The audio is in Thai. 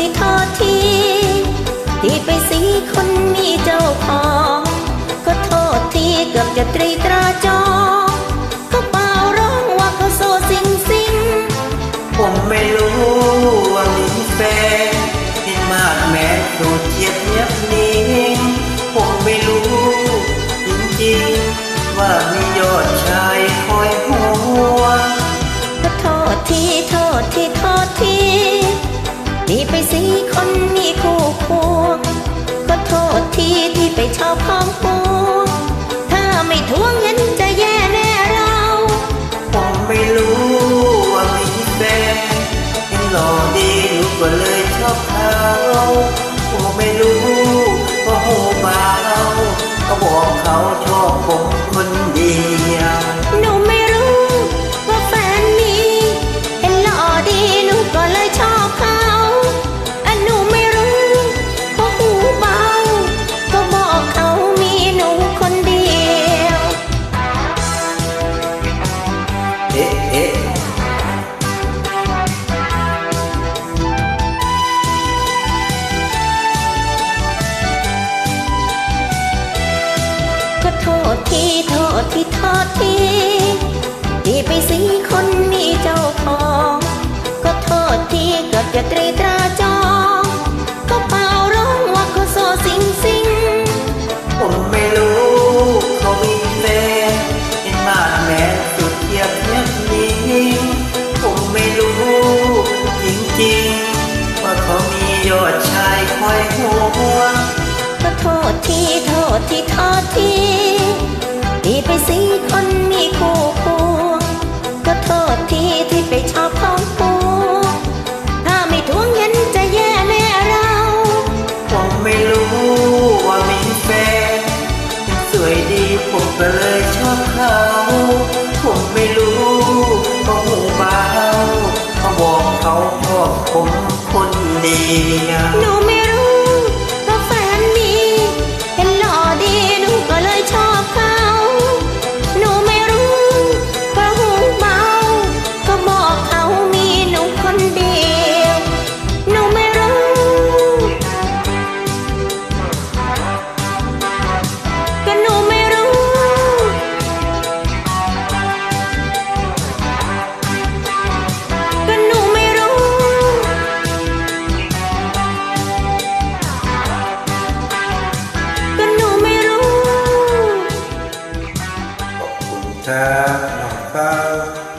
ที่โทษทีที่ไปสีคนมีเจ้าของก็โทษทีเกือบจะตรีตราจองก็เป่าร้องว่าเขาโซสิงสิงผมไม่รู้ว่ามีแฟนที่มากแม้สูดเจียบเนียบนิ่งผมไม่รู้จริงๆว่ามียอดชาย ที่ไปสีคนมีคู่ควงก็โทษทีที่ไปชอบของปูถ้าไม่ทวงเงินจะแย่แน่เราผมไม่รู้ว่ามีแฟนเห็นหล่อดีหนูก็เลยชอบเขาผมไม่รู้ว่าหูเบาก็บอกเขาชอบผมคนเดียว โทษทีโทษทีที่ไปสีคนมีเจ้าของ ก็โทษทีเกือบจะตรีตราจอง ก็เป่าร้องว่าเขาโซสิงสิงผมไม่รู้เขามีแฟนเห็นมาแม้สุดเทียบเทียบนี้ผมไม่รู้จริงๆว่าเขามียอดชายคอยหัวก็โทษทีโทษทีโทษทีที่าเข ta lòng bao